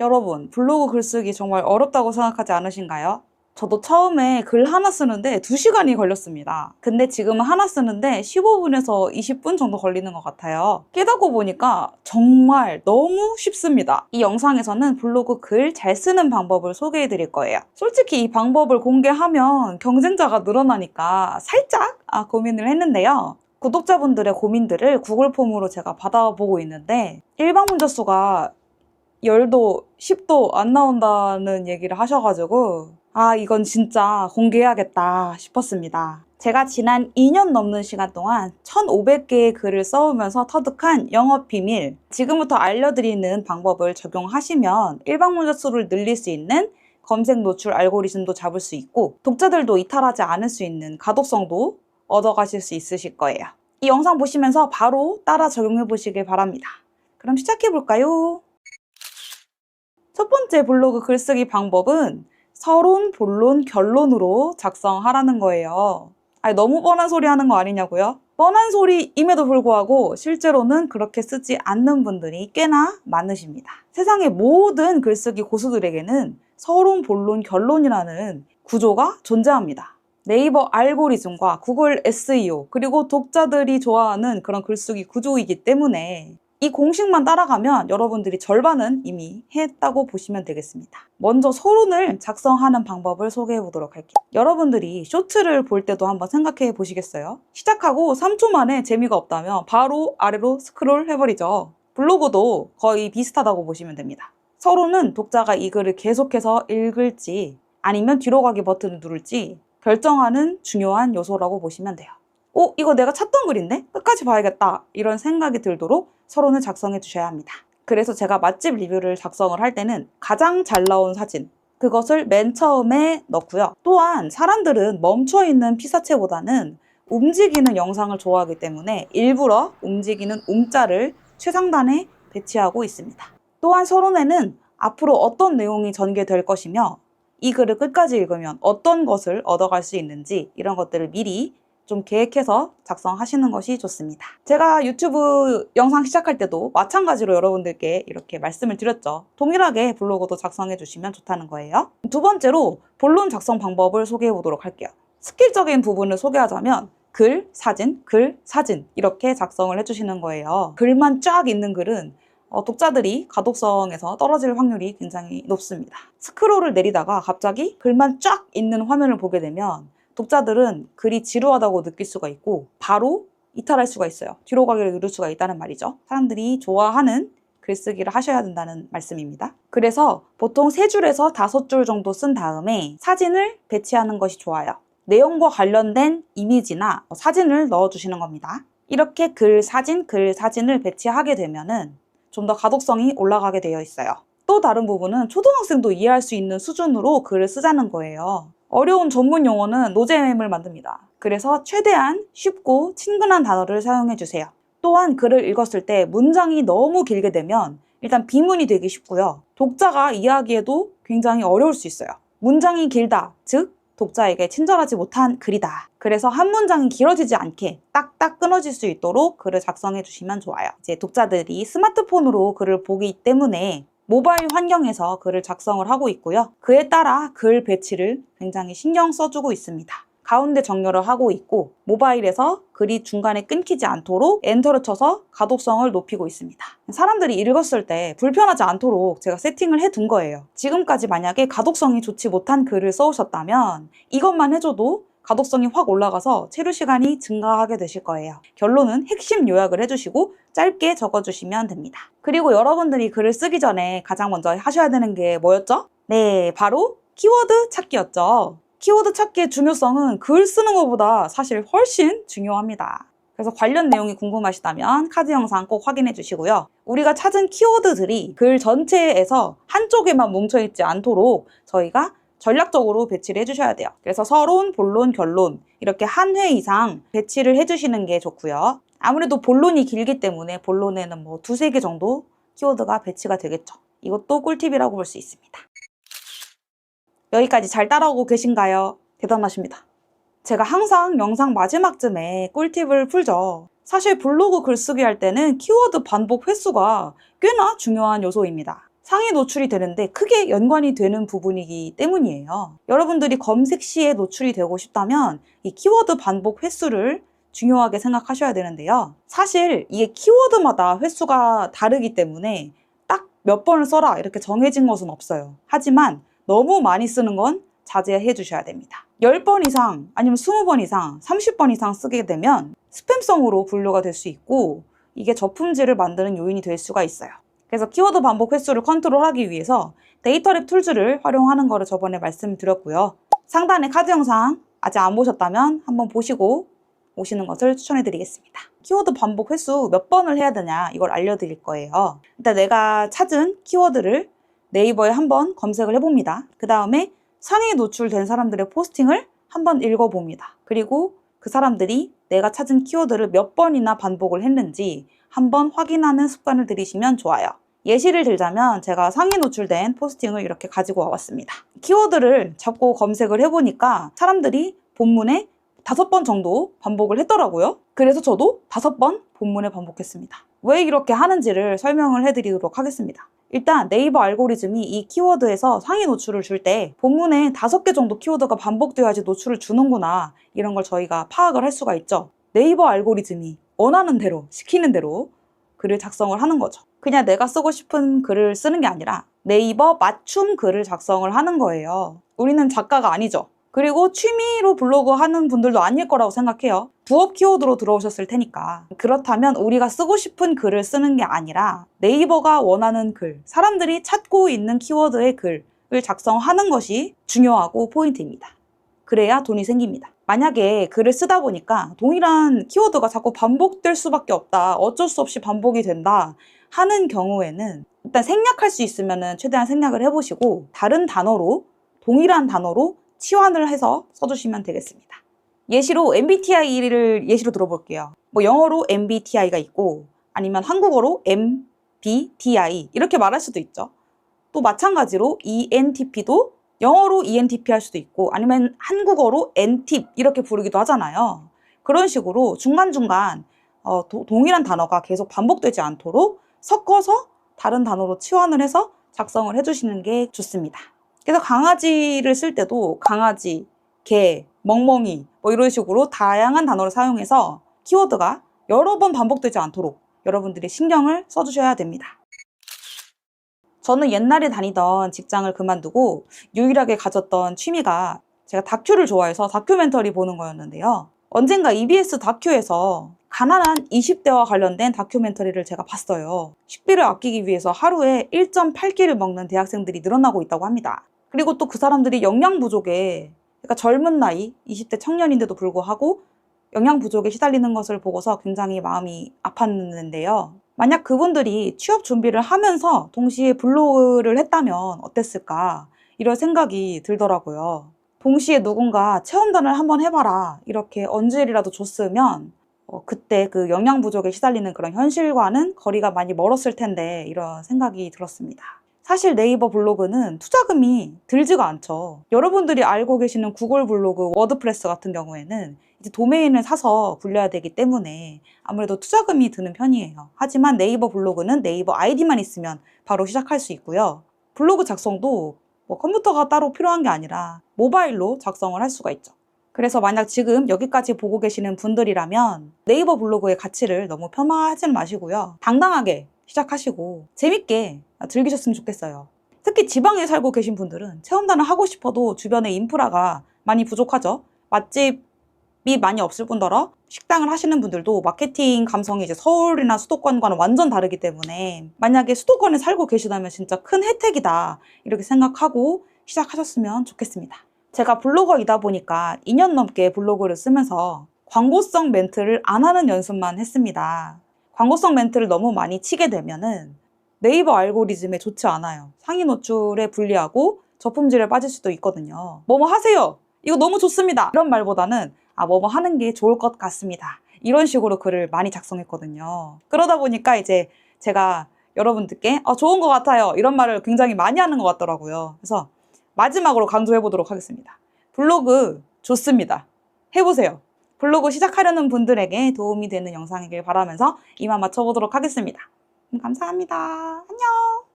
여러분, 블로그 글쓰기 정말 어렵다고 생각하지 않으신가요? 저도 처음에 글 하나 쓰는데 2시간이 걸렸습니다. 근데 지금은 하나 쓰는데 15분에서 20분 정도 걸리는 것 같아요. 깨닫고 보니까 정말 너무 쉽습니다. 이 영상에서는 블로그 글 잘 쓰는 방법을 소개해 드릴 거예요. 솔직히 이 방법을 공개하면 경쟁자가 늘어나니까 살짝 아, 고민을 했는데요. 구독자분들의 고민들을 구글 폼으로 제가 받아보고 있는데 일반 문자 수가 10도, 10도 안 나온다는 얘기를 하셔가지고 아, 이건 진짜 공개해야겠다 싶었습니다. 제가 지난 2년 넘는 시간 동안 1,500개의 글을 써오면서 터득한 영업 비밀, 지금부터 알려드리는 방법을 적용하시면 일반 문자 수를 늘릴 수 있는 검색 노출 알고리즘도 잡을 수 있고 독자들도 이탈하지 않을 수 있는 가독성도 얻어가실 수 있으실 거예요. 이 영상 보시면서 바로 따라 적용해 보시길 바랍니다. 그럼 시작해 볼까요? 첫 번째 블로그 글쓰기 방법은 서론, 본론, 결론으로 작성하라는 거예요. 아니, 너무 뻔한 소리 하는 거 아니냐고요? 뻔한 소리임에도 불구하고 실제로는 그렇게 쓰지 않는 분들이 꽤나 많으십니다. 세상의 모든 글쓰기 고수들에게는 서론, 본론, 결론이라는 구조가 존재합니다. 네이버 알고리즘과 구글 SEO, 그리고 독자들이 좋아하는 그런 글쓰기 구조이기 때문에 이 공식만 따라가면 여러분들이 절반은 이미 했다고 보시면 되겠습니다. 먼저 서론을 작성하는 방법을 소개해 보도록 할게요. 여러분들이 쇼트를 볼 때도 한번 생각해 보시겠어요? 시작하고 3초 만에 재미가 없다면 바로 아래로 스크롤 해버리죠. 블로그도 거의 비슷하다고 보시면 됩니다. 서론은 독자가 이 글을 계속해서 읽을지 아니면 뒤로 가기 버튼을 누를지 결정하는 중요한 요소라고 보시면 돼요. 어, 이거 내가 찾던 글인데? 끝까지 봐야겠다. 이런 생각이 들도록 서론을 작성해 주셔야 합니다. 그래서 제가 맛집 리뷰를 작성을 할 때는 가장 잘 나온 사진, 그것을 맨 처음에 넣고요. 또한 사람들은 멈춰 있는 피사체보다는 움직이는 영상을 좋아하기 때문에 일부러 움직이는 움자를 최상단에 배치하고 있습니다. 또한 서론에는 앞으로 어떤 내용이 전개될 것이며 이 글을 끝까지 읽으면 어떤 것을 얻어갈 수 있는지 이런 것들을 미리 좀 계획해서 작성하시는 것이 좋습니다. 제가 유튜브 영상 시작할 때도 마찬가지로 여러분들께 이렇게 말씀을 드렸죠. 동일하게 블로그도 작성해 주시면 좋다는 거예요. 두 번째로 본론 작성 방법을 소개해 보도록 할게요. 스킬적인 부분을 소개하자면 글, 사진, 글, 사진 이렇게 작성을 해주시는 거예요. 글만 쫙 있는 글은 어, 독자들이 가독성에서 떨어질 확률이 굉장히 높습니다. 스크롤을 내리다가 갑자기 글만 쫙 있는 화면을 보게 되면 독자들은 글이 지루하다고 느낄 수가 있고 바로 이탈할 수가 있어요. 뒤로 가기를 누를 수가 있다는 말이죠. 사람들이 좋아하는 글쓰기를 하셔야 된다는 말씀입니다. 그래서 보통 3줄에서 5줄 정도 쓴 다음에 사진을 배치하는 것이 좋아요. 내용과 관련된 이미지나 사진을 넣어주시는 겁니다. 이렇게 글, 사진, 글, 사진을 배치하게 되면은 좀 더 가독성이 올라가게 되어 있어요. 또 다른 부분은 초등학생도 이해할 수 있는 수준으로 글을 쓰자는 거예요. 어려운 전문 용어는 노잼을 만듭니다. 그래서 최대한 쉽고 친근한 단어를 사용해 주세요. 또한 글을 읽었을 때 문장이 너무 길게 되면 일단 비문이 되기 쉽고요. 독자가 이해하기에도 굉장히 어려울 수 있어요. 문장이 길다, 즉 독자에게 친절하지 못한 글이다. 그래서 한 문장이 길어지지 않게 딱딱 끊어질 수 있도록 글을 작성해 주시면 좋아요. 이제 독자들이 스마트폰으로 글을 보기 때문에 모바일 환경에서 글을 작성을 하고 있고요. 그에 따라 글 배치를 굉장히 신경 써주고 있습니다. 가운데 정렬을 하고 있고 모바일에서 글이 중간에 끊기지 않도록 엔터를 쳐서 가독성을 높이고 있습니다. 사람들이 읽었을 때 불편하지 않도록 제가 세팅을 해둔 거예요. 지금까지 만약에 가독성이 좋지 못한 글을 써오셨다면 이것만 해줘도 가독성이 확 올라가서 체류 시간이 증가하게 되실 거예요. 결론은 핵심 요약을 해주시고 짧게 적어주시면 됩니다. 그리고 여러분들이 글을 쓰기 전에 가장 먼저 하셔야 되는 게 뭐였죠? 네, 바로 키워드 찾기였죠. 키워드 찾기의 중요성은 글 쓰는 것보다 사실 훨씬 중요합니다. 그래서 관련 내용이 궁금하시다면 카드 영상 꼭 확인해 주시고요. 우리가 찾은 키워드들이 글 전체에서 한쪽에만 뭉쳐있지 않도록 저희가 전략적으로 배치를 해주셔야 돼요. 그래서 서론, 본론, 결론 이렇게 한 회 이상 배치를 해주시는 게 좋고요. 아무래도 본론이 길기 때문에 본론에는 뭐 두세 개 정도 키워드가 배치가 되겠죠. 이것도 꿀팁이라고 볼 수 있습니다. 여기까지 잘 따라오고 계신가요? 대단하십니다. 제가 항상 영상 마지막쯤에 꿀팁을 풀죠. 사실 블로그 글쓰기 할 때는 키워드 반복 횟수가 꽤나 중요한 요소입니다. 상위 노출이 되는데 크게 연관이 되는 부분이기 때문이에요. 여러분들이 검색 시에 노출이 되고 싶다면 이 키워드 반복 횟수를 중요하게 생각하셔야 되는데요. 사실 이게 키워드마다 횟수가 다르기 때문에 딱 몇 번을 써라 이렇게 정해진 것은 없어요. 하지만 너무 많이 쓰는 건 자제해 주셔야 됩니다. 10번 이상 아니면 20번 이상 30번 이상 쓰게 되면 스팸성으로 분류가 될 수 있고 이게 저품질을 만드는 요인이 될 수가 있어요. 그래서 키워드 반복 횟수를 컨트롤하기 위해서 데이터랩 툴즈를 활용하는 거를 저번에 말씀드렸고요. 상단에 카드 영상 아직 안 보셨다면 한번 보시고 오시는 것을 추천해 드리겠습니다. 키워드 반복 횟수 몇 번을 해야 되냐 이걸 알려드릴 거예요. 일단 내가 찾은 키워드를 네이버에 한번 검색을 해봅니다. 그 다음에 상위 노출된 사람들의 포스팅을 한번 읽어봅니다. 그리고 그 사람들이 내가 찾은 키워드를 몇 번이나 반복을 했는지 한번 확인하는 습관을 들이시면 좋아요. 예시를 들자면 제가 상위 노출된 포스팅을 이렇게 가지고 와봤습니다. 키워드를 잡고 검색을 해보니까 사람들이 본문에 다섯 번 정도 반복을 했더라고요. 그래서 저도 다섯 번 본문에 반복했습니다. 왜 이렇게 하는지를 설명을 해드리도록 하겠습니다. 일단 네이버 알고리즘이 이 키워드에서 상위 노출을 줄 때 본문에 다섯 개 정도 키워드가 반복되어야지 노출을 주는구나 이런 걸 저희가 파악을 할 수가 있죠. 네이버 알고리즘이 원하는 대로 시키는 대로 글을 작성을 하는 거죠. 그냥 내가 쓰고 싶은 글을 쓰는 게 아니라 네이버 맞춤 글을 작성을 하는 거예요. 우리는 작가가 아니죠. 그리고 취미로 블로그 하는 분들도 아닐 거라고 생각해요. 부업 키워드로 들어오셨을 테니까. 그렇다면 우리가 쓰고 싶은 글을 쓰는 게 아니라 네이버가 원하는 글, 사람들이 찾고 있는 키워드의 글을 작성하는 것이 중요하고 포인트입니다. 그래야 돈이 생깁니다. 만약에 글을 쓰다 보니까 동일한 키워드가 자꾸 반복될 수밖에 없다. 어쩔 수 없이 반복이 된다. 하는 경우에는 일단 생략할 수 있으면 최대한 생략을 해보시고 다른 단어로 동일한 단어로 치환을 해서 써주시면 되겠습니다. 예시로 MBTI를 예시로 들어볼게요. 뭐 영어로 MBTI가 있고 아니면 한국어로 MBTI 이렇게 말할 수도 있죠. 또 마찬가지로 ENTP도 영어로 ENTP 할 수도 있고 아니면 한국어로 NTIP 이렇게 부르기도 하잖아요. 그런 식으로 중간중간 어, 도- 동일한 단어가 계속 반복되지 않도록 섞어서 다른 단어로 치환을 해서 작성을 해주시는 게 좋습니다. 그래서 강아지를 쓸 때도 강아지, 개, 멍멍이 뭐 이런 식으로 다양한 단어를 사용해서 키워드가 여러 번 반복되지 않도록 여러분들이 신경을 써주셔야 됩니다. 저는 옛날에 다니던 직장을 그만두고 유일하게 가졌던 취미가 제가 다큐를 좋아해서 다큐멘터리 보는 거였는데요. 언젠가 EBS 다큐에서 가난한 20대와 관련된 다큐멘터리를 제가 봤어요. 식비를 아끼기 위해서 하루에 1.8끼를 먹는 대학생들이 늘어나고 있다고 합니다. 그리고 또 그 사람들이 영양 부족에 그러니까 젊은 나이 20대 청년인데도 불구하고 영양 부족에 시달리는 것을 보고서 굉장히 마음이 아팠는데요. 만약 그분들이 취업 준비를 하면서 동시에 블로그를 했다면 어땠을까 이런 생각이 들더라고요. 동시에 누군가 체험단을 한번 해봐라 이렇게 언질이라도 줬으면 어, 그때 그 영양 부족에 시달리는 그런 현실과는 거리가 많이 멀었을 텐데 이런 생각이 들었습니다. 사실 네이버 블로그는 투자금이 들지가 않죠. 여러분들이 알고 계시는 구글 블로그, 워드프레스 같은 경우에는 이제 도메인을 사서 굴려야 되기 때문에 아무래도 투자금이 드는 편이에요. 하지만 네이버 블로그는 네이버 아이디만 있으면 바로 시작할 수 있고요. 블로그 작성도 뭐 컴퓨터가 따로 필요한 게 아니라 모바일로 작성을 할 수가 있죠. 그래서 만약 지금 여기까지 보고 계시는 분들이라면 네이버 블로그의 가치를 너무 폄하하지는 마시고요. 당당하게 시작하시고 재밌게 즐기셨으면 좋겠어요. 특히 지방에 살고 계신 분들은 체험단을 하고 싶어도 주변에 인프라가 많이 부족하죠. 맛집이 많이 없을 뿐더러 식당을 하시는 분들도 마케팅 감성이 이제 서울이나 수도권과는 완전 다르기 때문에 만약에 수도권에 살고 계시다면 진짜 큰 혜택이다 이렇게 생각하고 시작하셨으면 좋겠습니다. 제가 블로거이다 보니까 2년 넘게 블로그를 쓰면서 광고성 멘트를 안 하는 연습만 했습니다. 광고성 멘트를 너무 많이 치게 되면은 네이버 알고리즘에 좋지 않아요. 상위 노출에 불리하고 저품질에 빠질 수도 있거든요. 뭐뭐 하세요. 이거 너무 좋습니다. 이런 말보다는 아, 뭐뭐 하는 게 좋을 것 같습니다. 이런 식으로 글을 많이 작성했거든요. 그러다 보니까 이제 제가 여러분들께 아, 좋은 것 같아요. 이런 말을 굉장히 많이 하는 것 같더라고요. 그래서 마지막으로 강조해 보도록 하겠습니다. 블로그 좋습니다. 해보세요. 블로그 시작하려는 분들에게 도움이 되는 영상이길 바라면서 이만 마쳐보도록 하겠습니다. 감사합니다. 안녕!